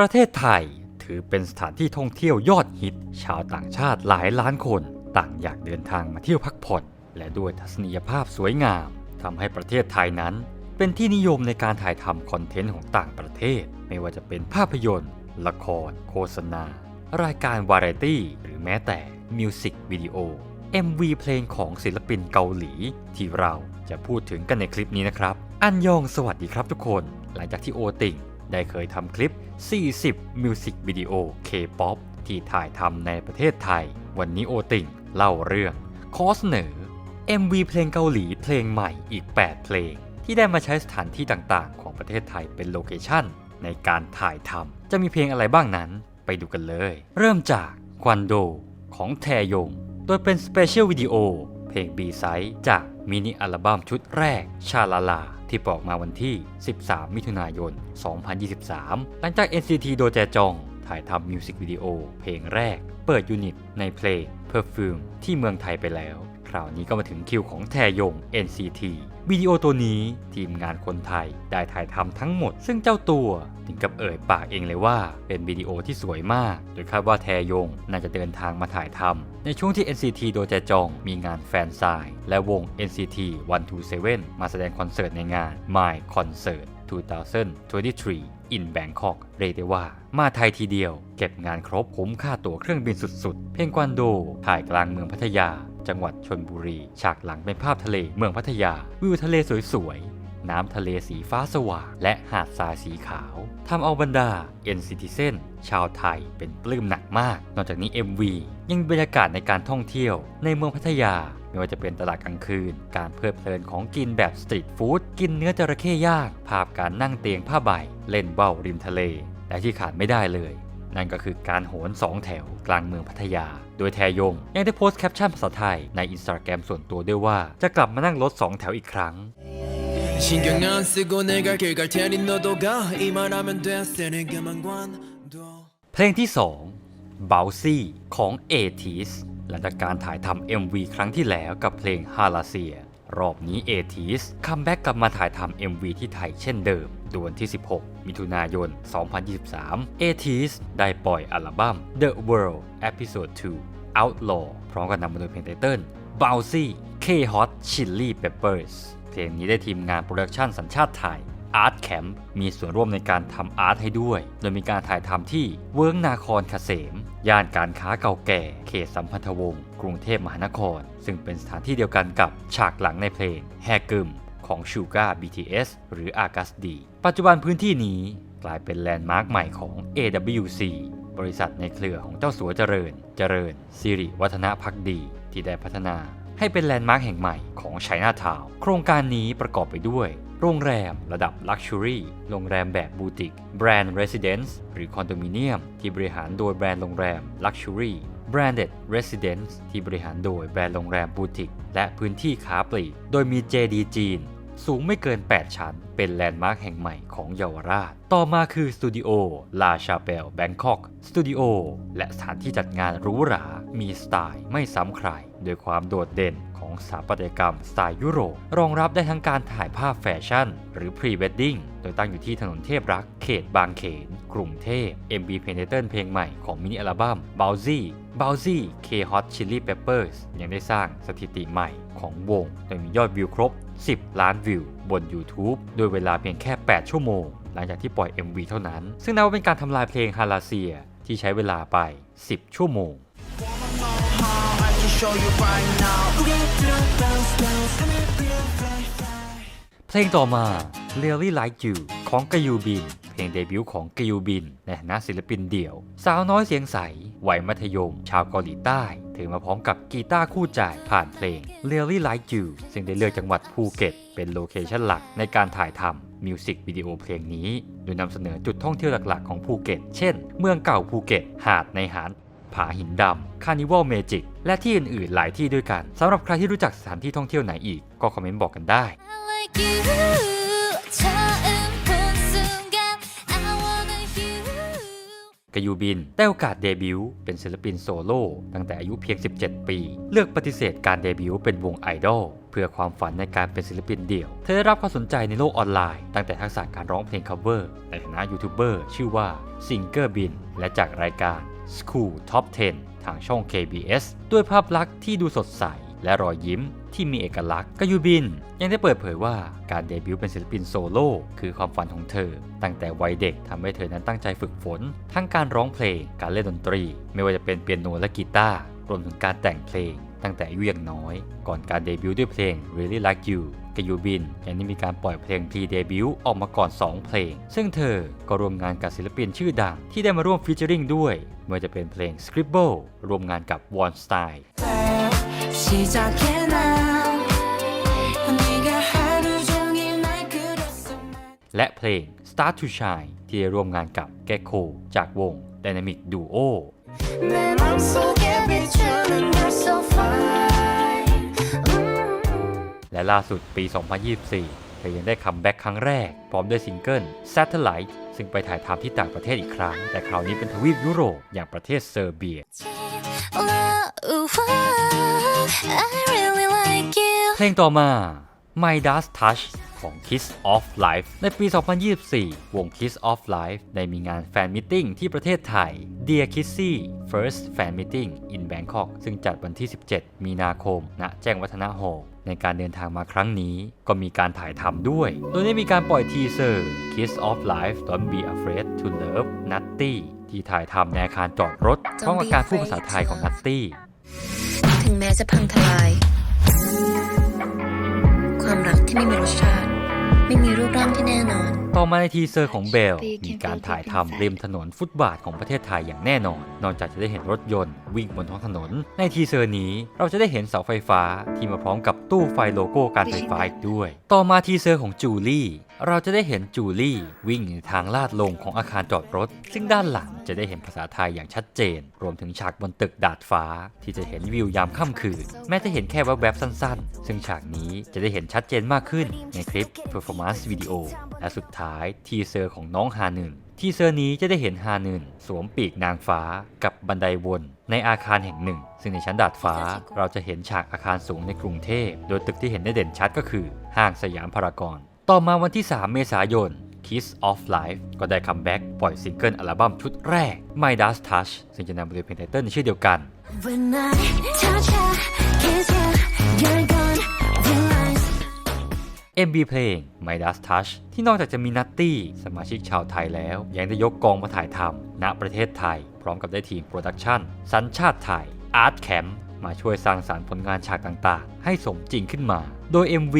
ประเทศไทยถือเป็นสถานที่ท่องเที่ยวยอดฮิต ชาวต่างชาติหลายล้านคน ต่างอยากเดินทางมาเที่ยวพักผ่อน และด้วยทัศนียภาพสวยงามทำให้ประเทศไทยนั้น เป็นที่นิยมในการถ่ายทำคอนเทนต์ของต่างประเทศ ไม่ว่าจะเป็นภาพยนตร์ ละคร โฆษณา รายการวาไรตี้ หรือแม้แต่มิวสิกวิดีโอ MV เพลงของศิลปินเกาหลี ที่เราจะพูดถึงกันในคลิปนี้นะครับ อันยองสวัสดีครับทุกคน หลังจากที่โอติง ได้เคยทำคลิป 40 มิวสิกวิดีโอ K-POP ที่ถ่ายทำในประเทศไทย วันนี้โอติงเล่าเรื่องขอเสนอ MV เพลงเกาหลีเพลงใหม่อีก 8 เพลง ที่ได้มาใช้สถานที่ต่างๆ ของประเทศไทยเป็นโลเคชั่นในการถ่ายทำจะมีเพลงอะไรบ้างนั้นไปดูกันเลย เริ่มจากควันโดของแทยง โดยเป็นสเปเชียลวิดีโอเพลง B ไซด์จาก มินิอัลบั้มชุดแรก ชาลาลา ที่ปล่อยอกมาวันที่ 13 มิถุนายน 2023 หลังจาก NCT โดแจจอง ถ่ายทำมิวสิกวิดีโอเพลงแรก เปิดยูนิตในเพลง Perfume ที่เมืองไทยไปแล้ว ราวนี้ก็มาถึงคิวของแทยง NCT วิดีโอตัวนี้ทีมงานคนไทยได้ถ่ายทำทั้งหมด ซึ่งเจ้าตัวถึงกับเอ่ยปากเองเลยว่า เป็นวิดีโอที่สวยมาก โดยคาดว่าแทยงน่าจะเดินทางมาถ่ายทำในช่วงที่ NCT โดยแจจองมีงานแฟนไซน์และวง NCT 127 มาแสดงคอนเสิร์ตในงาน My Concert 2023 in Bangkok เรียกได้ว่า มาไทยทีเดียว เก็บงานครบคุ้มค่าตั๋วเครื่องบินสุดๆ เพลงกวันโดถ่ายกลางเมืองพัทยา จังหวัดชนบุรี ฉากหลังเป็นภาพทะเลเมืองพัทยา วิวทะเลสวยๆ น้ำทะเลสีฟ้าสว่างและหาดทรายสีขาวทำเอาบรรดา n c t i z e n ชาวไทยเป็นปลื้มหนักมาก นอกจากนี้ MV ยังบรรยากาศในการท่องเที่ยว ในเมืองพัทยาไม่ว่าจะเป็นตลาดกลางคืน การเพลิดเพลินของกินแบบสตรีทฟู้ดกินเนื้อจระเข้ย่างภาพการนั่งเตียงผ้าใบ เล่นเบ้าริมทะเล และที่ขาดไม่ได้เลย นั่นก็คือการโหนสองแถวกลางเมืองพัทยา โดยแทยง ยังได้โพสต์แคปชั่นภาษาไทยในอินสตาแกรมส่วนตัวด้วยว่า จะกลับมานั่งรถสองแถวอีกครั้ง 신경 안 쓰고 내가 길 갈 테니 너도 가 이 말하면 돼 쓰는 것만 관둬 เพลงที่ 2 b o u s y ของ a t i s หลังจากการถ่ายทำ MV ครั้งที่แล้วกับเพลง h a l a s i a รอบนี้ a t i s คัมแบ็กกลับมาถ่ายทำ MV ที่ไทยเช่นเดิมโ ดวันที่ 16 มิถุนายน 2023 a t i s ได้ปล่อยอัลบั้ม The World Episode 2 Outlaw พร้อมกับนำมาโดยเพลงไตเติ้ล b o u s y K-Hot Chili Peppers เพลงนี้ได้ทีมงานโปรดักชันสัญชาติไทย Art Camp มีส่วนร่วมในการทำอาร์ตให้ด้วย โดยมีการถ่ายทำที่เวิร์กนาครเกษม ย่านการค้าเก่าแก่ เขตสัมพันธวงศ์ กรุงเทพมหานคร ซึ่งเป็นสถานที่เดียวกันกับฉากหลังในเพลงแฮกึม ของ Sugar BTS หรือ a g a s d ปัจจุบันพื้นที่นี้กลายเป็นแลนด์มาร์คใหม่ของ AWC บริษัทในเครือของเจ้าสัวเจริญ เจริญ สิริวัฒนพักดี ที่ได้พัฒนา ให้เป็นแลนด์มาร์คแห่งใหม่ของไชน่าทาวน์โครงการนี้ประกอบไปด้วย โรงแรมระดับ Luxury โรงแรมแบบบูติก แบรนด์ Residence หรือคอนโดมิเนียม ที่บริหารโดยแบรนด์โรงแรม Luxury Branded Residence ที่บริหารโดยแบรนด์โรงแรมบูติก และพื้นที่ค้าปลีก โดยมี JD จีน สูงไม่เกิน 8 ชั้น เป็นแลนด์มาร์คแห่งใหม่ของเยาวราช ต่อมาคือสตูดิโอลาชาเปลแบงคอกสตูดิโอและสถานที่จัดงานหรูหรา มีสไตล์ไม่ซ้ำใครโดยความโดดเด่นของสถาปัตยกรรมสไตล์ยุโรป รองรับได้ทั้งการถ่ายภาพแฟชั่น หรือพรีเวดดิ้งโดยตั้งอยู่ที่ถนนเทพรัก เขตบางเขน กรุงเทพ MB p e n t a t o n เพลงใหม่ของมินิอัลบั้ม b o w s y b o w s y K Hot Chili Peppers ยังได้สร้างสถิติใหม่ของวง โดยมียอดวิวครบ 10 ล้านวิวบน YouTube โดยเวลาเพียงแค่ 8 ชั่วโมง หลังจากที่ปล่อย MV เท่านั้น ซึ่งนับว่าเป็นการทำลายเพลงฮาราเซียที่ใช้เวลาไป 10 ชั่วโมง show you right now เพลงต่อมา Really Like You ของกยูบิน เพลงเดบิวต์ของกยูบินในฐานะศิลปินเดี่ยว สาวน้อยเสียงใส วัยมัธยม ชาวเกาหลีใต้ถึงมาพร้อมกับกีตาร์คู่ใจผ่านเพลง Really Like You ซึ่งได้เลือกจังหวัดภูเก็ต เป็นโลเคชั่นหลักในการถ่ายทำมิวสิกวิดีโอเพลงนี้ โดยนำเสนอจุดท่องเที่ยวหลักๆของภูเก็ต เช่น เมืองเก่าภูเก็ต หาดในหาดผาหินดำคานิวัลเมจิกและที่อื่นๆ หลายที่ด้วยกันสำหรับใครที่รู้จักสถานที่ท่องเที่ยวไหนอีก ก็คอมเมนต์บอกกันได้ กยูบินได้โอกาสเดบิวต์เป็นศิลปินโซโล่ตั้งแต่อายุเพียง 17 ปี เลือกปฏิเสธการเดบิวต์เป็นวงไอดอลเพื่อความฝันในการเป็นศิลปินเดี่ยว เธอได้รับความสนใจในโลกออนไลน์ ตั้งแต่ทักษะการร้องเพลงคัฟเวอร์ในฐานะยูทูบเบอร์ชื่อว่าซิงเกอร์บินและจากรายการ School Top 10 ทางช่อง KBS ด้วยภาพลักษณ์ที่ดูสดใส และรอยยิ้มที่มีเอกลักษณ์กยูบิน ยังได้เปิดเผยว่าการเดบิวต์เป็นศิลปินโซโล่คือความฝันของเธอ ตั้งแต่วัยเด็กทำให้เธอนั้นตั้งใจฝึกฝน ทั้งการร้องเพลง การเล่นดนตรี ไม่ว่าจะเป็นเปียโนและกีตาร์รวมถึงการแต่งเพลง ตั้งแต่อายุยังน้อย ก่อนการเดบิวต์ด้วยเพลง Really Like You กยูบินยังได้มีการปล่อยเพลงพรีเดบิวต์ออกมาก่อน 2 เพลง ซึ่งเธอก็ร่วมงานกับศิลปินชื่อดังที่ได้มาร่วมฟีเจอริงด้วยไม่ว่าจะเป็นเพลง Scribble ร่วมงานกับ One Style และเพลง Start to Shine ที่ได้ร่วมงานกับแกโคจากวง Dynamic Duo และล่าสุดปี 2024 เธอยังได้คัมแบ็กครั้งแรก พร้อมด้วยซิงเกิล Satellite ซึ่งไปถ่ายทำที่ต่างประเทศอีกครั้ง แต่คราวนี้เป็นทวีปยุโรปอย่างประเทศเซอร์เบีย เพลงต่อมา My Dust Touch ของ Kiss of Life ในปี 2024 วง Kiss of Life ได้มีงานแฟนมิทติ้งที่ประเทศไทย Dear Kissy First Fan Meeting in Bangkok ซึ่งจัดวันที่ 17 มีนาคม ณ แจ้งวัฒนะหอในการเดินทางมาครั้งนี้ก็มีการถ่ายทำด้วย โดยได้มีการปล่อยทีเซอร์ Kiss of Life Don't Be Afraid to Love Nutty ที่ถ่ายทำในอาคารจอดรถพร้อมกับการพูดภาษาไทยของ Nutty ถึงแม้จะพังทลาย ความรักที่ไม่มีรสชาติ ไม่มีรูปร่างที่แน่นอน ต่อมาในทีเซอร์ของเบล มีการถ่ายทำริมถนนฟุตบาทของประเทศไทยอย่างแน่นอน นอกจากจะได้เห็นรถยนต์วิ่งบนท้องถนน ในทีเซอร์นี้เราจะได้เห็นเสาไฟฟ้าที่มาพร้อมกับตู้ไฟโลโก้การไฟฟ้าอีกด้วย ต่อมาทีเซอร์ของจูลี่เราจะได้เห็นจูลี่วิ่งในทางลาดลงของอาคารจอดรถ ซึ่งด้านหลังจะได้เห็นภาษาไทยอย่างชัดเจน รวมถึงฉากบนตึกดาดฟ้า ที่จะเห็นวิวยามค่ำคืน แม้จะเห็นแค่แวบๆสั้น ๆ ซึ่งฉากนี้จะได้เห็นชัดเจนมากขึ้นในคลิป performance video และสุดท้ายทีเซอร์ของน้องฮานึนทีเซอร์นี้จะได้เห็นฮานึนสวมปีกนางฟ้ากับบันไดวนในอาคารแห่งหนึ่ง ซึ่งในชั้นดาดฟ้าเราจะเห็นฉากอาคารสูงในกรุงเทพ โดยตึกที่เห็นได้เด่นชัดก็คือ ห้างสยามพารากอนต่อมาวันที่ 3 เมษายน Kiss of Life ก็ได้คัมแบ็กปล่อยซิงเกิลอัลบั้มชุดแรก My Dust Touch ซึ่งจะนำมาโดยเพลงไตเติ้ลในชื่อเดียวกัน When I touch you kiss you you're gone realize MV เพลง My Dust Touch ที่นอกจากจะมีนัตตี้สมาชิกชาวไทยแล้ว ยังได้ยกกองมาถ่ายทำณประเทศไทย พร้อมกับได้ทีมโปรดักชั่นสัญชาติไทย Art Camp มาช่วยสร้างสารรค์ผลงานฉากต่างๆ ให้สมจริงขึ้นมา โดย MV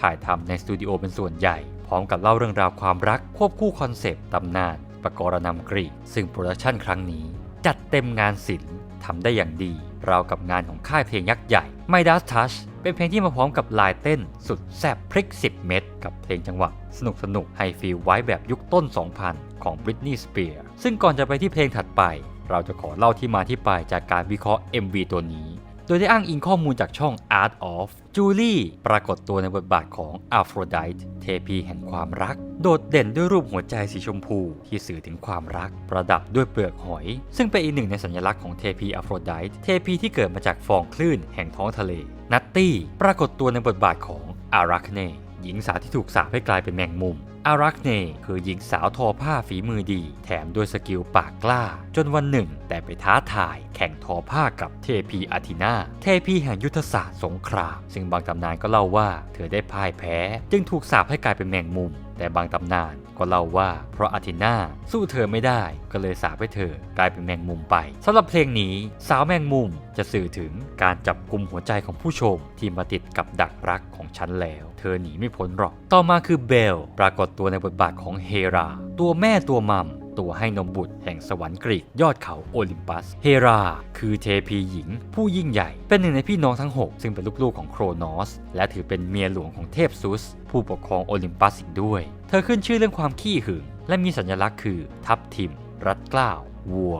ถ่ายทำในสตูดิโอเป็นส่วนใหญ่ พร้อมกับเล่าเรื่องราวความรักควบคู่คอนเซปต์ตำนานประกรณำกรีกซึ่งโปรดักชั่นครั้งนี้ จัดเต็มงานศิลป์ ทำได้อย่างดี ราวกับงานของค่ายเพลงยักษ์ใหญ่ My Dust Touch เป็นเพลงที่มาพร้อมกับลายเต้นสุดแซ่บพริก 10 เม็ดกับเพลงจังหวะ สนุกสนุกให้ฟีลไว้แบบยุคต้น 2000 ของ Britney Spears ซึ่งก่อนจะไปที่เพลงถัดไป เราจะขอเล่าที่มาที่ไปจากการวิเคราะห์ MV ตัวนี้ โดยได้อ้างอิงข้อมูลจากช่อง Art of จูลี่ปรากฏตัวในบทบาทของอัฟโรดิตเทพีแห่งความรัก โดดเด่นด้วยรูปหัวใจสีชมพูที่สื่อถึงความรัก ประดับด้วยเปลือกหอย ซึ่งเป็นอีกหนึ่งในสัญลักษณ์ของเทพีอัฟโรดิตเทพีที่เกิดมาจากฟองคลื่นแห่งท้องทะเล นัตตี้ปรากฏตัวในบทบาทของอารักเนหญิงสาวที่ถูกสาปให้กลายเป็นแมงมุม อารักเนคือหญิงสาวทอผ้าฝีมือดี แถมด้วยสกิลปากกล้า จนวันหนึ่ง แต่ไปท้าทาย แข่งทอผ้ากับเทพีอาทินา เทพีแห่งยุทธศาสตร์สงคราม ซึ่งบางตำนานก็เล่าว่า เธอได้พ่ายแพ้ จึงถูกสาปให้กลายเป็นแมงมุม แต่บางตำนาน ก็เล่าว่าเพราะอาทินาสู้เธอไม่ได้ก็เลยสาปให้เธอกลายเป็นแมงมุมไปสำหรับเพลงนี้สาวแมงมุมจะสื่อถึงการจับกลุ่มหัวใจของผู้ชม ที่มาติดกับดักรักของฉันแล้ว เธอหนีไม่พ้นหรอก ต่อมาคือเบลปรากฏตัวในบทบาทของเฮรา ตัวแม่ตัวมัม ตัวให้นมบุตรแห่งสวรรค์กรีกยอดเขาโอลิมปัส เฮรา คือเทพีหญิง ผู้ยิ่งใหญ่ เป็นหนึ่งในพี่น้องทั้ง 6 ซึ่งเป็นลูกๆของโครนอส และถือเป็นเมียหลวงของเทพซุส ผู้ปกครองโอลิมปัสอีกด้วย เธอขึ้นชื่อเรื่องความขี้หึง และมีสัญลักษณ์คือ ทับทิม รัดกล้าววัว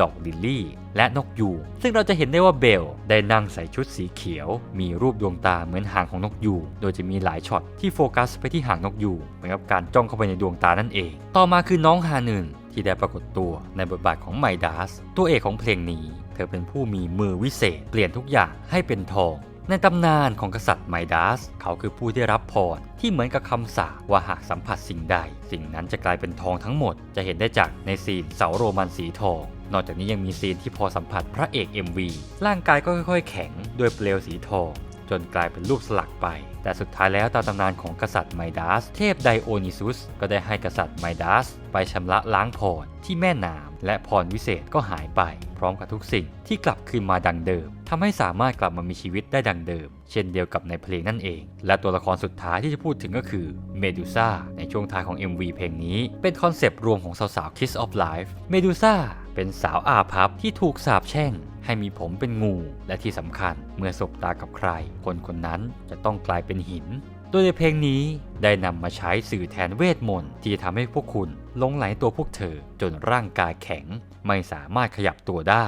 ดอกลิลลี่ และนกยูงซึ่งเราจะเห็นได้ว่าเบลได้นั่งใส่ชุดสีเขียว มีรูปดวงตาเหมือนหางของนกยูงโดยจะมีหลายช็อตที่โฟกัสไปที่หางนกยูงเหมือนกับการจ้องเข้าไปในดวงตานั่นเอง ต่อมาคือน้องฮานึนที่ได้ปรากฏตัวในบทบาทของไมดัสตัวเอกของเพลงนี้ เธอเป็นผู้มีมือวิเศษ เปลี่ยนทุกอย่างให้เป็นทอง ในตำนานของกษัตริย์ไมดัส เขาคือผู้ที่รับพรที่เหมือนกับคำสาปว่าหากสัมผัสสิ่งใด สิ่งนั้นจะกลายเป็นทองทั้งหมด จะเห็นได้จากในซีนเสาโรมันสีทอง นอกจากนี้ยังมีซีนที่พอสัมผัสพระเอก MV ร่างกายก็ค่อยๆ แข็งด้วยเปลวสีทอง จนกลายเป็นรูปสลักไป แต่สุดท้ายแล้วตามตำนานของกษัตริย์ไมดัส เทพไดโอนิซุส ก็ได้ให้กษัตริย์ไมดัส ไปชำระล้างพรที่แม่น้ำและพรวิเศษก็หายไป พร้อมกับทุกสิ่งที่กลับคืนมาดังเดิมทำให้สามารถกลับมามีชีวิตได้ดังเดิม เช่นเดียวกับในเพลงนั่นเอง และตัวละครสุดท้ายที่จะพูดถึงก็คือเมดูซ่าในช่วงท้ายของ MV เพลงนี้ เป็นคอนเซปต์รวมของสาวๆ Kiss of Life เมดูซ่า เป็นสาวอาภัพที่ถูกสาปแช่ง ให้มีผมเป็นงูและที่สำคัญเมื่อสบตากับใคร คนคนนั้นจะต้องกลายเป็นหิน โดยในเพลงนี้ได้นำมาใช้สื่อแทนเวทมนต์ที่จะทำให้พวกคุณหลงไหลตัวพวกเธอจนร่างกายแข็ง ไม่สามารถขยับตัวได้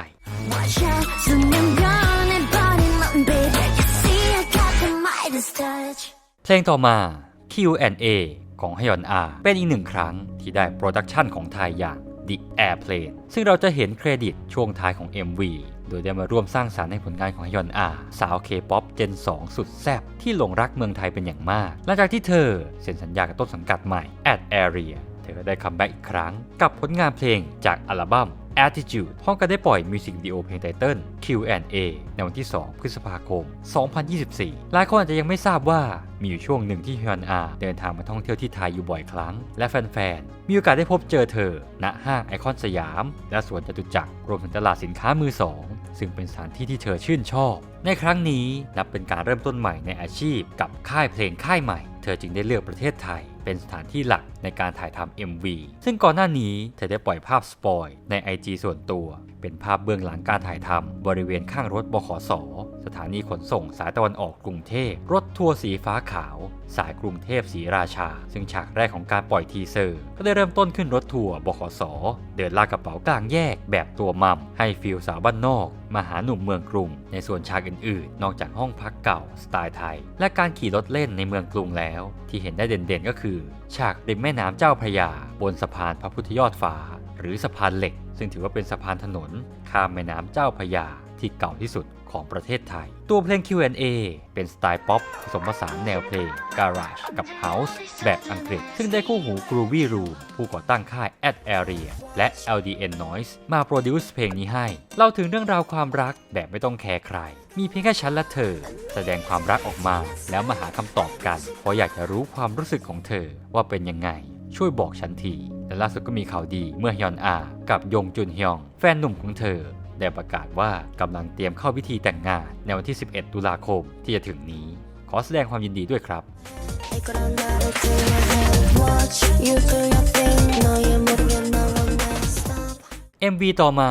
Watch out, zoom in, gone and body mountain, baby. You see, I got the Midas touch. เพลงต่อมา Q&A ของฮยอนอาเป็นอีกหนึ่งครั้งที่ได้โปรดักชันของไทยอย่าง The Airplane ซึ่งเราจะเห็นเครดิตช่วงท้ายของ MV โดยได้มาร่วมสร้างสารรค์ในผลงานของฮยอนอา สาวเคป๊อปเจน 2 สุดแซ่บที่หลงรักเมืองไทยเป็นอย่างมาก หลังจากที่เธอเซ็นสัญญากับต้นสังกัดใหม่ Ad Area เธอก็ได้คัมแบ็กอีกครั้งกับผลงานเพลงจากอัลบั้ม Attitude พร้อมกันได้ปล่อยมิวสิกวิดีโอเพลงไตเติ้ล Q&A ในวันที่ 2 พฤษภาคม 2024 หลายคนอาจจะยังไม่ทราบว่ามีอยู่ช่วงหนึ่งที่ฮยอนอาเดินทางมาท่องเที่ยวที่ไทยอยู่บ่อยครั้ง และแฟนๆ มีโอกาสได้พบเจอเธอ ณห้างไอคอนสยาม และสวนจตุจักรรวมถึงตลาดสินค้ามือสอง ซึ่งเป็นสถานที่ที่เธอชื่นชอบ ในครั้งนี้นับเป็นการเริ่มต้นใหม่ในอาชีพกับค่ายเพลงค่ายใหม่ เธอจึงได้เลือกประเทศไทย เป็นสถานที่หลักในการถ่ายทำ MV ซึ่งก่อนหน้านี้เธอได้ปล่อยภาพสปอยใน IG ส่วนตัว เป็นภาพเบื้องหลังการถ่ายทำบริเวณข้างรถบขส สถานีขนส่งสายตะวันออกกรุงเทพ รถทัวร์สีฟ้าขาว สายกรุงเทพสีราชา ซึ่งฉากแรกของการปล่อยทีเซอร์ ก็ได้เริ่มต้นขึ้นรถทัวร์บขส เดินลากกระเป๋ากลางแยกแบบตัวมัม ให้ฟิลสาวบ้านนอกมาหาหนุ่มเมืองกรุง ในส่วนฉากอื่นๆ นอกจากห้องพักเก่าสไตล์ไทย และการขี่รถเล่นในเมืองกรุงแล้ว ที่เห็นได้เด่นๆก็คือ ฉากริมแม่น้ำเจ้าพระยา บนสะพานพระพุทธยอดฟ้า หรือสะพานเหล็ก ซึ่งถือว่าเป็นสะพานถนนข้ามแม่น้ำเจ้าพระยาที่เก่าที่สุดของประเทศไทย ตัวเพลง Q&A เป็นสไตล์ป๊อปผสมผสานแนวเพลง Garage กับ House แบบอังกฤษ ซึ่งได้คู่หู Groovy Room ผู้ก่อตั้งค่าย Ad Area และ LDN Noise มาโปรดิวซ์เพลงนี้ให้ เล่าถึงเรื่องราวความรักแบบไม่ต้องแคร์ใคร มีเพียงแค่ฉันและเธอ แสดงความรักออกมาแล้วมาหาคำตอบกัน เพราะอยากจะรู้ความรู้สึกของเธอว่าเป็นยังไง ช่วยบอกฉันที และล่าสุดก็มีข่าวดีเมื่อฮยอนอา กับยงจุนฮยอง แฟนหนุ่มของเธอ ได้ประกาศว่ากำลังเตรียมเข้าพิธีแต่งงานในวันที่ 11 ตุลาคมที่จะถึงนี้ ขอแสดงความยินดีด้วยครับ MV ต่อมา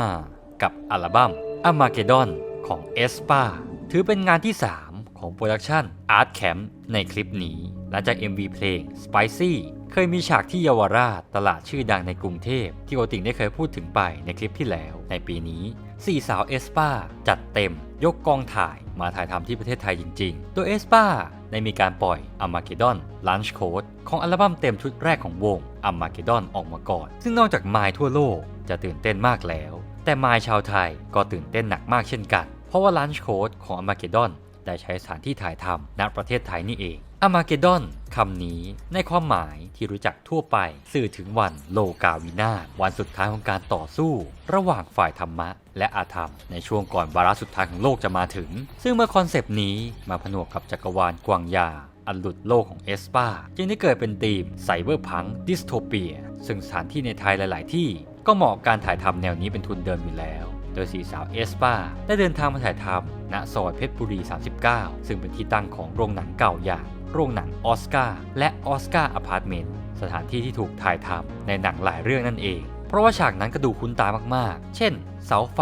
กับอัลบั้ม a m a g e d o n ของเ e s p าถือเป็นงานที่ 3 ของโปรดักชัน Art Camp ในคลิปนี้ หลังจาก MV เพลง Spicy เคยมีฉากที่เยาวราชตลาดชื่อดังในกรุงเทพ ที่โอติงได้เคยพูดถึงไปในคลิปที่แล้ว ในปีนี้สี่สาวเอสปาจัดเต็ม ยกกองถ่ายมาถ่ายทำที่ประเทศไทยจริงๆ โดยเอสปาได้มีการปล่อย Armageddon Launch Code ของอัลบั้มเต็มชุดแรกของวง Armageddon ออกมาก่อน ซึ่งนอกจากไมล์ทั่วโลกจะตื่นเต้นมากแล้ว แต่ไมล์ชาวไทยก็ตื่นเต้นหนักมากเช่นกัน เพราะว่า Launch Code ของ Armageddon ได้ใช้สถานที่ถ่ายทำณประเทศไทยนี่เอง อามาเกดอนคำนี้ในความหมายที่รู้จักทั่วไป สื่อถึงวันโลกาวินาศวันสุดท้ายของการต่อสู้ ระหว่างฝ่ายธรรมะ และอาธรรม ในช่วงก่อนวาระสุดท้ายของโลกจะมาถึง ซึ่งเมื่อคอนเซป ต์นี้มาผนวกกับจักรวาลกวางยา อันหลุดโลกของเอสปาจึงได้เกิดเป็นธีมไซเบอร์พังดิสโทเปีย ซึ่งสถานที่ในไทยหลาย ๆ ที่ ก็เหมาะการถ่ายทำแนวนี้เป็นทุนเดิมอยู่แล้วโดยสีสาวเอสปาได้เดินทางมาถ่ายทำณซอยเพชรบุรี 39 ซึ่งเป็นที่ตั้งของโรงหนังเก่าอย่าง โรงหนังออสการ์และออสการ์อพาร์ตเมนต์สถานที่ที่ถูกถ่ายทำในหนังหลายเรื่องนั่นเอง เพราะว่าฉากนั้นก็ดูคุ้นตามากๆ เช่น เสาไฟ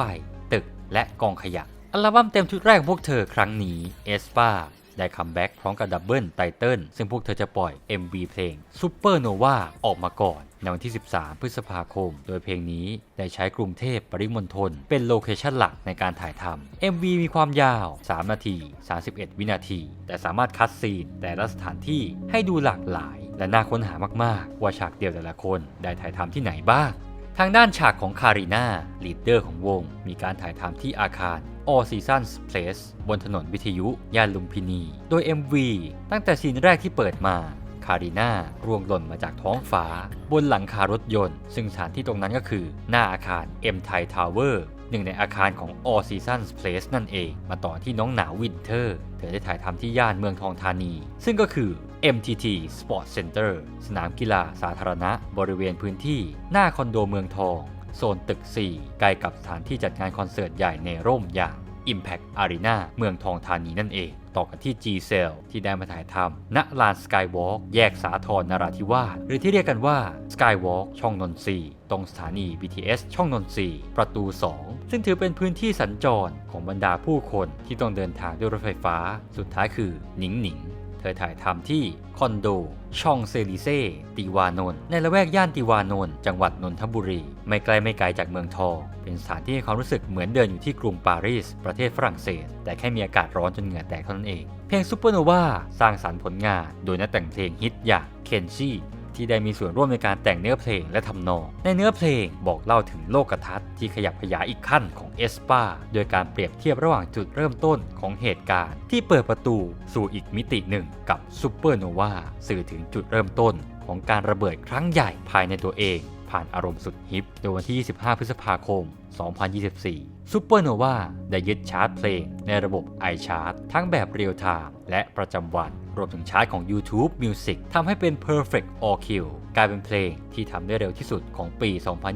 ตึก และกองขยะ อัลบั้มเต็มชุดแรกของพวกเธอครั้งนี้เอสปาได้คัมแบ็กพร้อมกับดับเบิลไตเติลซึ่งพวกเธอจะปล่อย MV เพลง Super Nova ออกมาก่อน ในวันที่ 13 พฤษภาคม โดยเพลงนี้ได้ใช้กรุงเทพปริมณฑลเป็นโลเคชั่นหลักในการถ่ายทำ MV มีความยาว 3 นาที 31 วินาที แต่สามารถคัดซีนแต่ละสถานที่ให้ดูหลากหลาย และน่าค้นหามากๆ ว่าฉากเดียวแต่ละคนได้ถ่ายทำที่ไหนบ้าง ทางด้านฉากของคารีนาลีดเดอร์ของวง มีการถ่ายทำที่อาคาร All Seasons Place บนถนนวิทยุย่านลุมพินี โดย MV ตั้งแต่ซีนแรกที่เปิดมา คารีนาร่วงหล่นมาจากท้องฟ้า บนหลังคารถยนต์ ซึ่งสถานที่ตรงนั้นก็คือ หน้าอาคาร M Thai Tower หนึ่งในอาคารของ All Seasons Place นั่นเอง มาต่อที่น้องหนาววินเทอร์ เธอได้ถ่ายทำที่ย่านเมืองทองธานี ซึ่งก็คือ MTT Sports Center สนามกีฬาสาธารณะ บริเวณพื้นที่ หน้าคอนโดเมืองทอง โซนตึก 4 ใกล้กับสถานที่จัดงานคอนเสิร์ตใหญ่ในร่มอย่าง Impact Arena เมืองทองธานีนั่นเอง ต่อกันที่ G Cell ที่ได้มาถ่ายทำณลาน Skywalk แยกสาทรนราธิวาสหรือที่เรียกกันว่า Skywalk ช่องนนทรีตรงสถานี BTS ช่องนนทรีประตู 2 ซึ่งถือเป็นพื้นที่สัญจรของบรรดาผู้คนที่ต้องเดินทางด้วยรถไฟฟ้า สุดท้ายคือหนิงหนิง เธอถ่ายทำที่คอนโด ช่องเซริเซติวานนท์ในละแวกย่านติวานนท์จังหวัดนนทบุรี ไม่ไกลไม่ไกลจากเมืองทอง เป็นสถานที่ให้ความรู้สึกเหมือนเดินอยู่ที่กรุงปารีส ประเทศฝรั่งเศส แต่แค่มีอากาศร้อนจนเหงื่อแตกเท่านั้นเอง เพลงซูเปอร์โนวาสร้างสรรค์ผลงาน โดยนักแต่งเพลงฮิตอย่างเคนชี่ ที่ได้มีส่วนร่วมในการแต่งเนื้อเพลงและทำนอง ในเนื้อเพลงบอกเล่าถึงโลกทัศน์ที่ขยับขยายอีกขั้นของเอสปาโดยการเปรียบเทียบระหว่างจุดเริ่มต้นของเหตุการณ์ ที่เปิดประตูสู่อีกมิติหนึ่งกับซูเปอร์โนวาสื่อถึงจุดเริ่มต้นของการระเบิดครั้งใหญ่ภายในตัวเอง ผ่านอารมณ์สุดฮิปโดยวันที่ 25 พฤษภาคม 2024 ซูเปอร์โนวาได้ยึดชาร์ตเพลงในระบบ iChart ทั้งแบบเรียลไทม์และประจำวัน รวมถึงชาร์ตของ YouTube Music ทำให้เป็น Perfect All Kill กลายเป็นเพลงที่ทำได้เร็วที่สุดของปี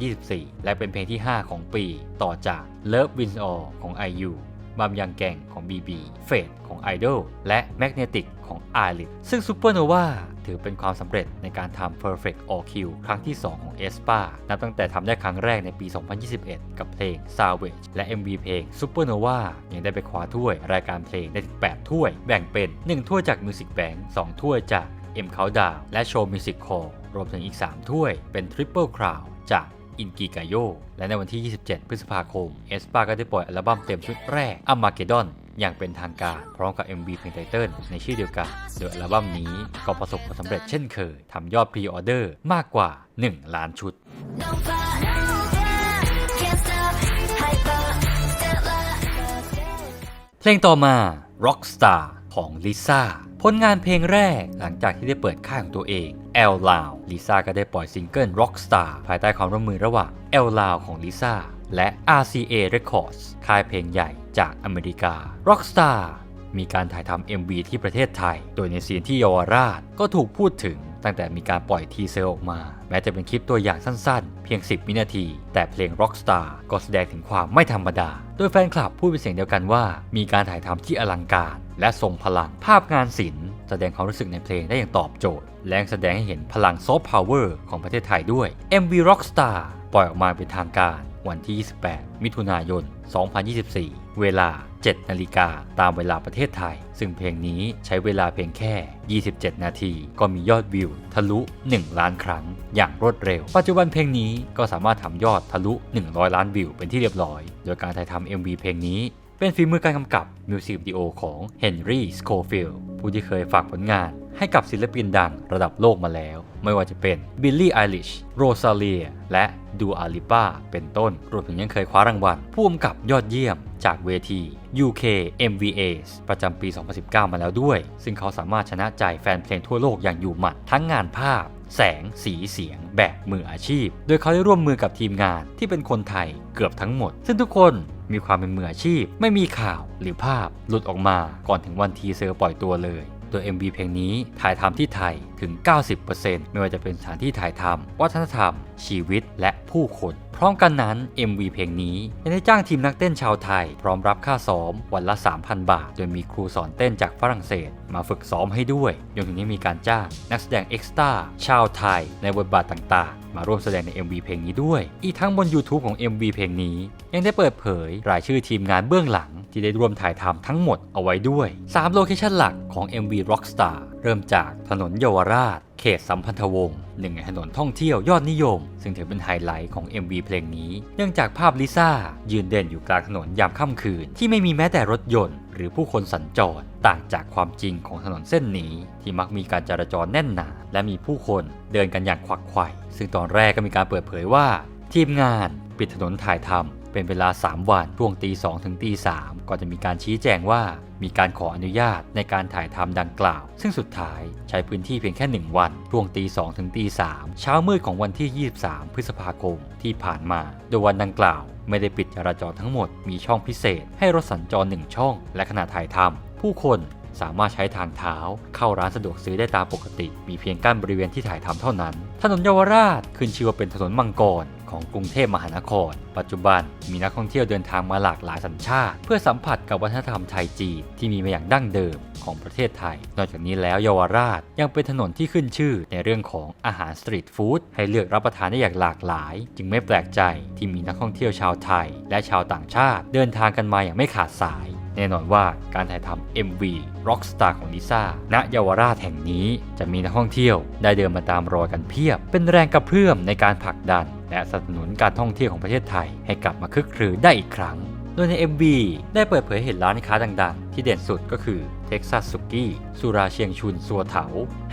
2024 และเป็นเพลงที่ 5 ของปี ต่อจาก Love Wins All ของ IU บัมยังแกงของ BB f a t e ของ Idol และ Magnetic ของ i l i t ซึ่ง Supernova ถือเป็นความสำเร็จในการทำ Perfect All Kill ครั้งที่ 2 ของ e s p a นับตั้งแต่ทำได้ครั้งแรกในปี 2021 กับเพลง Savage และ MV เพลง Supernova ยังได้ไปคว้าถ้วยรายการเพลงได้ถึง8ถ้วย แบ่งเป็น 1 ถ้วยจาก Music Bank 2 ถ้วยจาก M Countdown และ Show Music Hall รวมถึงอีก 3 ถ้วยเป็น Triple Crown จาก อินกิกาโย และในวันที่ 27 พฤษภาคม เอสปาก็ได้ปล่อยอัลบั้มเต็มชุดแรกอัมมาเกดอนอย่างเป็นทางการพร้อมกับ MV เพลงไตเติลในชื่อเดียวกัน โดยอัลบั้มนี้ก็ประสบความสำเร็จเช่นเคยทำยอดพรีออเดอร์มากกว่า 1 ล้านชุด เพลงต่อมา Rockstar ของลิซ่าผลงานเพลงแรกหลังจากที่ได้เปิดค่ายของตัวเอง L l o u ลิซ่าก็ได้ปล่อยซิงเกิล Rockstar ภายใต้ความร่วมมือระหว่าง L l o u ของลิซ่าและ RCA Records ค่ายเพลงใหญ่จากอเมริกา Rockstar มีการถ่ายทำ MV ที่ประเทศไทย โดยในซีนที่เยาวราชก็ถูกพูดถึง ตั้งแต่มีการปล่อยทีเซอร์ออกมา แม้จะเป็นคลิปตัวอย่างสั้นๆ เพียง 10 วินาที แต่เพลง Rockstar ก็แสดงถึงความไม่ธรรมดา โดยแฟนคลับพูดเป็นเสียงเดียวกันว่า มีการถ่ายทำที่อลังการ และทรงพลังภาพงานศิลป์แสดงความรู้สึกในเพลงได้อย่างตอบโจทย์ และแสดงให้เห็นพลังซอฟต์พาวเวอร์ของประเทศไทยด้วย MV Rockstar ปล่อยออกมาเป็นทางการ วันที่ 28 มิถุนายน 2024 เวลา 7 นาฬิกาตามเวลาประเทศไทย ซึ่งเพลงนี้ใช้เวลาเพียงแค่ 27 นาที ก็มียอดวิว ทะลุ 1 ล้านครั้ง อย่างรวดเร็ว ปัจจุบันเพลงนี้ก็สามารถทำยอดทะลุ 100 ล้านวิวเป็นที่เรียบร้อย โดยการถ่ายทำ MV เพลงนี้เป็นฝีมือการกำกับมิวสิกวิดีโอของเฮนรี่สโคฟิลผู้ที่เคยฝากผลงาน ให้กับศิลปินดังระดับโลกมาแล้ว ไม่ว่าจะเป็นบิลลี่ไอริชโรซาเลียและดูอาลิปาเป็นต้น รวมถึงยังเคยคว้ารางวัลผู้กำกับยอดเยี่ยมจากเวที UK MVAs ประจำปี 2019 มาแล้วด้วย ซึ่งเขาสามารถชนะใจแฟนเพลงทั่วโลกอย่างอยู่หมัดทั้งงานภาพแสงสีเสียงแบบมืออาชีพ โดยเขาได้ร่วมมือกับทีมงานที่เป็นคนไทยเกือบทั้งหมด ซึ่งทุกคนมีความเป็นมืออาชีพ ไม่มีข่าวหรือภาพหลุดออกมาก่อนถึงวันทีเซอร์ปล่อยตัวเลย โดย MV เพลงนี้ถ่ายทำที่ไทยถึง 90%ไม่ว่าจะเป็นสถานที่ถ่ายทำวัฒนธรรม ชีวิตและผู้คน พร้อมกันนั้น MV เพลงนี้ยังได้จ้างทีมนักเต้นชาวไทย พร้อมรับค่าซ้อมวันละ 3,000 บาท โดยมีครูสอนเต้นจากฝรั่งเศส มาฝึกซ้อมให้ด้วยรวมถึงยังมีการจ้างนักแสดงเอ็กซ์ต้าชาวไทย ในบทบาทต่างๆ มาร่วมแสดงใน MV เพลงนี้ด้วย อีกทั้งบน YouTube ของ MV เพลงนี้ ยังได้เปิดเผยรายชื่อทีมงานเบื้องหลัง ที่ได้ร่วมถ่ายทำทั้งหมดเอาไว้ด้วย3โลเคชั่นหลักของ MV Rockstar เริ่มจากถนนเยาวราช เขตสัมพันธวงศ์หนึ่งในถนนท่องเที่ยวยอดนิยม ซึ่งถือเป็นไฮไลท์ของ MV เพลงนี้ เนื่องจากภาพลิซ่า ยืนเด่นอยู่กลางถนนยามค่ำคืน ที่ไม่มีแม้แต่รถยนต์ หรือผู้คนสัญจร ต่างจากความจริงของถนนเส้นนี้ ที่มักมีการจราจรแน่นหนา และมีผู้คนเดินกันอย่างขวักไขว่ซึ่งตอนแรกก็มีการเปิดเผยว่า ทีมงานปิดถนนถ่ายทำ เป็นเวลา 3 วันช่วงตี2ถึงตี3ก่อนจะมีการชี้แจงว่ามีการขออนุญาตในการถ่ายทำดังกล่าว ซึ่งสุดท้ายใช้พื้นที่เพียงแค่ 1 วัน ช่วงตี2ถึงตี3เช้ามืดของวันที่ 23 พฤษภาคมที่ผ่านมา โดยวันดังกล่าว ไม่ได้ปิดจราจรทั้งหมด มีช่องพิเศษ ให้รถสัญจร1ช่อง และขณะถ่ายทำผู้คนสามารถใช้ทางเท้า เข้าร้านสะดวกซื้อได้ตามปกติ มีเพียงกั้นบริเวณที่ถ่ายทำเท่านั้น ถนนเยาวราชขึ้นชื่อว่าเป็นถนนมังกรของกรุงเทพมหานคร ปัจจุบันมีนักท่องเที่ยวเดินทางมาหลากหลายสัญชาติ เพื่อสัมผัสกับวัฒนธรรมไทยจีนที่มีมาอย่างดั้งเดิมของประเทศไทย นอกจากนี้แล้วเยาวราชยังเป็นถนนที่ขึ้นชื่อในเรื่องของอาหารสตรีทฟู้ดให้เลือกรับประทานได้อย่างหลากหลาย จึงไม่แปลกใจที่มีนักท่องเที่ยวชาวไทย และชาวต่างชาติ เดินทางกันมาอย่างไม่ขาดสาย แน่นอนว่าการถ่ายทำ MV Rockstar ของลิซ่าณเยาวราชแห่งนี้จะมีนักท่องเที่ยว ได้เดินมาตามรอยกันเพียบ เป็นแรงกระเพื่อมในการผลักดัน และสนับสนุนการท่องเที่ยวของประเทศไทยให้กลับมาคึกครื้นได้อีกครั้ง โดยใน MV ได้เปิดเผยเห็นร้านค้าดังๆ ที่เด่นสุดก็คือเท็กซัสสุกี้สุราเชียงชุนสัวเถา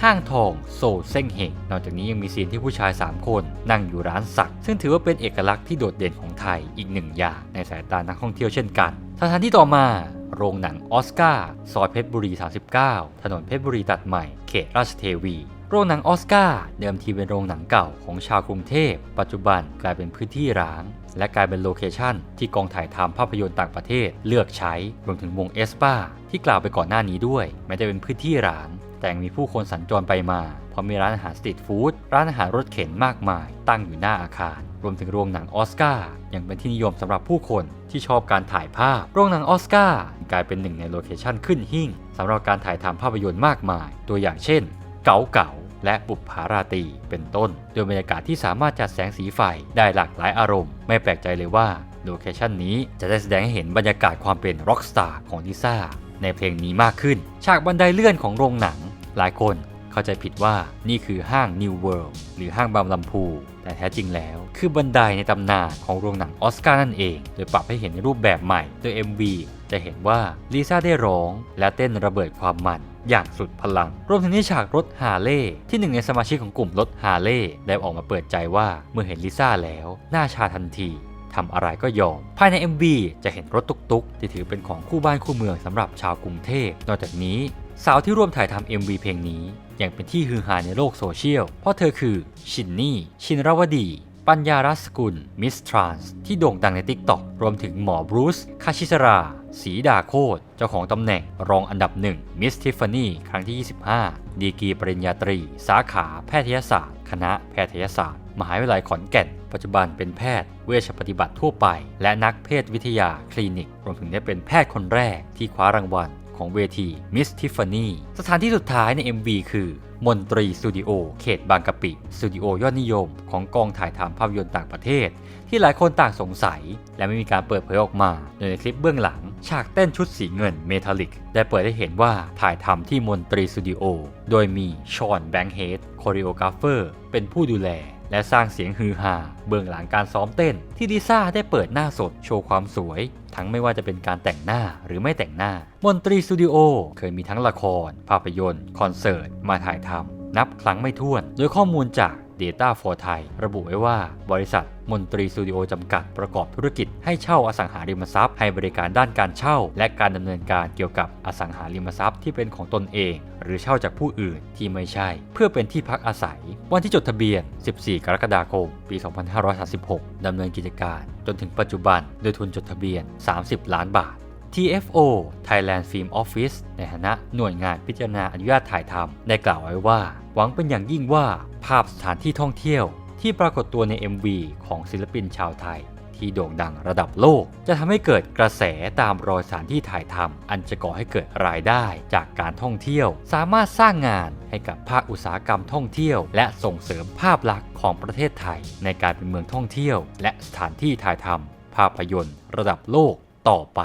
ห้างทอง โซเซ้งเฮงนอกจากนี้ยังมีซีนที่ผู้ชาย 3 คน นั่งอยู่ร้านสัก ซึ่งถือว่าเป็นเอกลักษณ์ที่โดดเด่นของไทยอีกหนึ่งอย่างในสายตานักท่องเที่ยวเช่นกันสถานที่ต่อมาโรงหนังออสการ์ซอยเพชรบุรี 39 ถนนเพชรบุรีตัดใหม่ เขตราชเทวี โรงหนังออสการ์เดิมทีเป็นโรงหนังเก่าของชาวกรุงเทพ ปัจจุบันกลายเป็นพื้นที่ร้าง และกลายเป็นโลเคชันที่กองถ่ายทำภาพยนตร์ต่างประเทศเลือกใช้รวมถึงวงเอสปาที่กล่าวไปก่อนหน้านี้ด้วย แม้จะเป็นพื้นที่ร้างแต่ยังมีผู้คนสัญจรไปมา เพราะมีร้านอาหารสตรีทฟู้ดร้านอาหารรถเข็นมากมาย ตั้งอยู่หน้าอาคาร รวมถึงโรงหนังออสการ์ยังเป็นที่นิยมสำหรับผู้คนที่ชอบการถ่ายภาพ โรงหนังออสการ์กลายเป็นหนึ่งในโลเคชันขึ้นหิ่งสำหรับการถ่ายทำภาพยนตร์มากมาย ตัวอย่างเช่น เก๋าเก๋า และบุปผาราตี เป็นต้น โดยบรรยากาศที่สามารถจัดแสงสีไฟได้หลากหลายอารมณ์ ไม่แปลกใจเลยว่าโลเคชั่นนี้จะได้แสดงให้เห็นบรรยากาศความเป็นร็อกสตาร์ของลิซ่าในเพลงนี้มากขึ้น ฉากบันไดเลื่อนของโรงหนัง หลายคนเข้าใจผิดว่านี่คือห้าง New World หรือห้างบางลำพู แต่แท้จริงแล้ว คือบันไดในตำนานของโรงหนังออสการ์นั่นเอง โดยปรับให้เห็นในรูปแบบใหม่โดย MV จะเห็นว่าลิซ่าได้ร้องและเต้นระเบิดความมัน อย่างสุดพลัง รวมถึงในฉากรถฮาร์เลย์ที่หนึ่งในสมาชิกของกลุ่มรถฮาร์เลย์ได้ออกมาเปิดใจว่าเมื่อเห็นลิซ่าแล้วหน้าชาทันทีทำอะไรก็ยอม ภายใน MV จะเห็นรถตุกๆ ที่ถือเป็นของคู่บ้านคู่เมืองสำหรับชาวกรุงเทพ นอกจากนี้สาวที่ร่วมถ่ายทำ MV เพลงนี้ยังเป็นที่ฮือฮาในโลกโซเชียล เพราะเธอคือชินนี่ ชินรวดี ปัญญารัสกุล มิสทรานส์ที่โด่งดังใน TikTok รวมถึงหมอบรูซคาชิสราสีดาโคตเจ้าของตำแหน่งรองอันดับหนึ่งมิสทิฟฟานี่ครั้งที่ 25 ดีกีปริญญาตรี สาขาแพทยศาสตร์ คณะแพทยศาสตร์ มหาวิทยาลัยขอนแก่น ปัจจุบันเป็นแพทย์ เวชปฏิบัติทั่วไป และนักเพศวิทยาคลินิก รวมถึงได้เป็นแพทย์คนแรกที่คว้ารางวัล ของเวทีมิสทิฟฟานี่สถานที่สุดท้ายใน MV คือมนตรีสตูดิโอเขตบางกะปิสตูดิโอยอดนิยมของกองถ่ายทำภาพยนตร์ต่างประเทศ ที่หลายคนต่างสงสัย และไม่มีการเปิดเผยออกมา โดยในคลิปเบื้องหลัง ฉากเต้นชุดสีเงินเมทัลลิก ได้เปิดให้เห็นว่าถ่ายทำที่มนตรีสตูดิโอโดยมีชอนแบงค์เฮดโคริโอกราฟเฟอร์เป็นผู้ดูแล และสร้างเสียงฮือฮาเบื้องหลังการซ้อมเต้น ที่ลิซ่าได้เปิดหน้าสดโชว์ความสวย ทั้งไม่ว่าจะเป็นการแต่งหน้าหรือไม่แต่งหน้ามนตรีสตูดิโอเคยมีทั้งละคร ภาพยนตร์ คอนเสิร์ต มาถ่ายทำนับครั้งไม่ถ้วน โดยข้อมูลจาก Data for Thai ระบุไว้ว่า บริษัทมนตรีสตูดิโอจำกัดประกอบธุรกิจให้เช่าอสังหาริมทรัพย์ ให้บริการด้านการเช่า และการดำเนินการเกี่ยวกับอสังหาริมทรัพย์ที่เป็นของตนเอง หรือเช่าจากผู้อื่นที่ไม่ใช่ เพื่อเป็นที่พักอาศัย วันที่จดทะเบียน 14 กรกฎาคม ปี 2536ดำเนินกิจการ จนถึงปัจจุบัน โดยทุนจดทะเบียน 30 ล้านบาท TFO Thailand Film Office ในฐานะหน่วยงานพิจารณาอนุญาตถ่ายทำได้กล่าวไว้ว่า หวังเป็นอย่างยิ่งว่าภาพสถานที่ท่องเที่ยว ที่ปรากฏตัวใน MV ของศิลปินชาวไทย ที่โด่งดังระดับโลก จะทำให้เกิดกระแสตามรอยสถานที่ถ่ายทำอันจะก่อให้เกิดรายได้จากการท่องเที่ยว สามารถสร้างงานให้กับภาคอุตสาหกรรมท่องเที่ยว และส่งเสริมภาพลักษณ์ของประเทศไทย ในการเป็นเมืองท่องเที่ยว และสถานที่ถ่ายทำภาพยนตร์ ระดับโลกต่อไป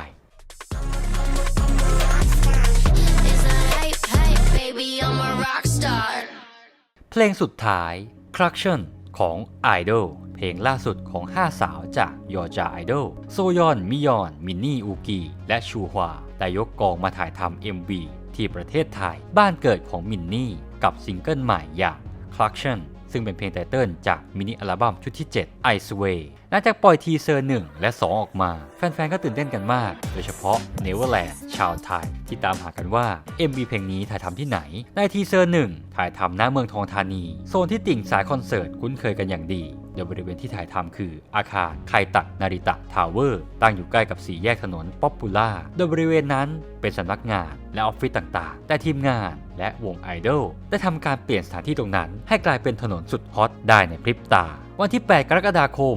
เพลงสุดท้าย c l u c t i o n ของ Idol เพลงล่าสุดของ 5 สาวจากยอจา Idol โซยอน มิยอน มินนี่ อูกี และชูฮวาได้ยกกองมาถ่ายทำ MV ที่ประเทศไทย บ้านเกิดของมินนี่ กับซิงเกิลใหม่อย่าง c l u c t i o n ซึ่งเป็นเพลงไตเติลจากมินิอัลบั้มชุดที่ 7 Ice Way หลังจากปล่อยทีเซอร์ 1 และ 2 ออกมา แฟนๆ ก็ตื่นเต้นกันมาก โดยเฉพาะ Neverland ชาวไทย ที่ตามหากันว่า MV เพลงนี้ถ่ายทำที่ไหน ในทีเซอร์ 1 ถ่ายทำหน้าเมืองทองธานี โซนที่ติ่งสายคอนเสิร์ตคุ้นเคยกันอย่างดีโดยบริเวณที่ถ่ายทำคืออาคารไคตักนาริตะทาวเวอร์ตั้งอยู่ใกล้กับสี่แยกถนนป๊อปปูล่าโดยบริเวณนั้นเป็นสำนักงานและออฟฟิศต่างๆ แต่ทีมงาน และวงไอดอลได้ทำการเปลี่ยนสถานที่ตรงนั้น ให้กลายเป็นถนนสุดฮอตได้ในพริบตา วันที่ 8 กรกฎาคม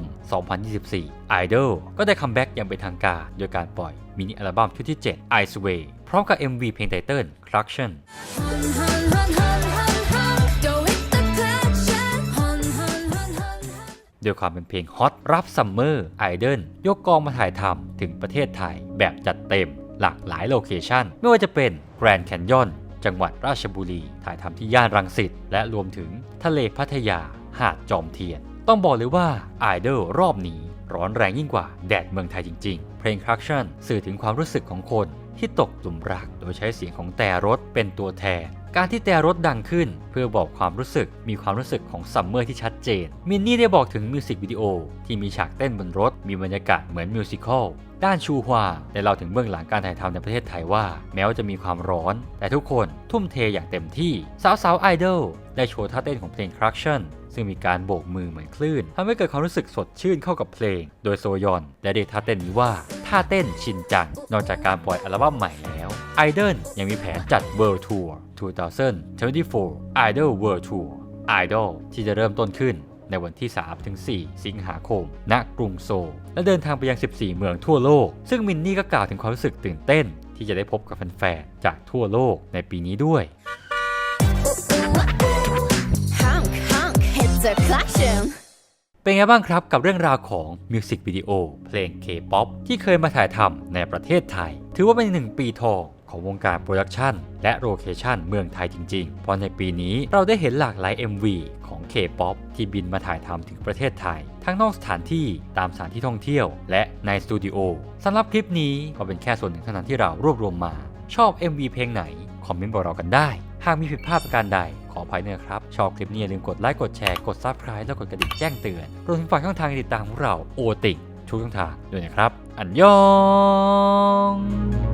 2024 Idol ก็ได้คัมแบ็กอย่างเป็นทางการ โดยการปล่อยมินิอัลบั้มชุดที่ 7 Ice Way พร้อมกับ MV เพลงไตเติ้ล Collection ด้วยความเป็นเพลงฮอตรับซัมเมอร์ไอดอลยกกองมาถ่ายทำถึงประเทศไทยแบบจัดเต็มหลากหลายโลเคชันไม่ว่าจะเป็นแกรนด์แคนยอน จังหวัดราชบุรี ถ่ายทำที่ย่านรังสิต และรวมถึงทะเลพัทยา หาดจอมเทียน ต้องบอกเลยว่าไอดอลรอบนี้ร้อนแรงยิ่งกว่าแดดเมืองไทยจริง ๆ เพลงคลักชันสื่อถึงความรู้สึกของคนที่ตกหลุมรัก โดยใช้เสียงของแต่รถเป็นตัวแทน การที่แต่รถดังขึ้น เพื่อบอกความรู้สึก มีความรู้สึกของซัมเมอร์ที่ชัดเจน มินนี่ได้บอกถึงมิวสิกวิดีโอที่มีฉากเต้นบนรถ มีบรรยากาศเหมือนมิวสิควล ด้านชูฮวาได้เล่าถึงเบื้องหลังการถ่ายทำในประเทศไทยว่า แม้ว่าจะมีความร้อน แต่ทุกคนทุ่มเทอย่างเต็มที่สาวสาวไอดอลได้โชว์ท่าเต้นของเพลงคลักชันซึ่งมีการโบกมือเหมือนคลื่นทำให้เกิดความรู้สึกสดชื่นเข้ากับเพลง โดยโซยอนได้เรียกท่าเต้นนี้ว่าท่าเต้นชินจัง นอกจากการปล่อยอัลบั้มใหม่แล้วไอดอลยังมีแผนจัด World Tour 2024 Idol World Tour Idol ที่จะเริ่มต้นขึ้น ในวันที่ 3-4 สิงหาคม ณ กรุงโซล และเดินทางไปยัง 14 เมืองทั่วโลก ซึ่งมินนี่ก็กล่าวถึงความรู้สึกตื่นเต้น ที่จะได้พบกับแฟนๆ จากทั่วโลกในปีนี้ด้วย Honk, honk, hit the collection. เป็นไงบ้างครับกับเรื่องราวของมิวสิกวิดีโอเพลง K-POP ที่เคยมาถ่ายทำในประเทศไทย ถือว่าเป็นหนึ่งปีทอง ของวงการโปรดักชันและโลเคชันเมืองไทยจริงๆ เพราะในปีนี้เราได้เห็นหลากหลาย MV ของ K-POP ที่บินมาถ่ายทำถึงประเทศไทย ทั้งนอกสถานที่ตามสถานที่ท่องเที่ยว และในสตูดิโอสำหรับคลิปนี้ก็เป็นแค่ส่วนหนึ่งเท่านั้นที่เรารวบรวมมา ชอบ MV เพลงไหน คอมเมนต์บอกเรากันได้ หากมีผิดพลาดประการใดขออภัยเนื่อครับ ชอบคลิปนี้อย่าลืมกดไลค์กดแชร์กด Subscribe แล้วกดกระดิ่งแจ้งเตือนรวมถึงฝากช่องทางการติดตามของเราโอติกทุกช่องทางด้วยนะครับ อันยอง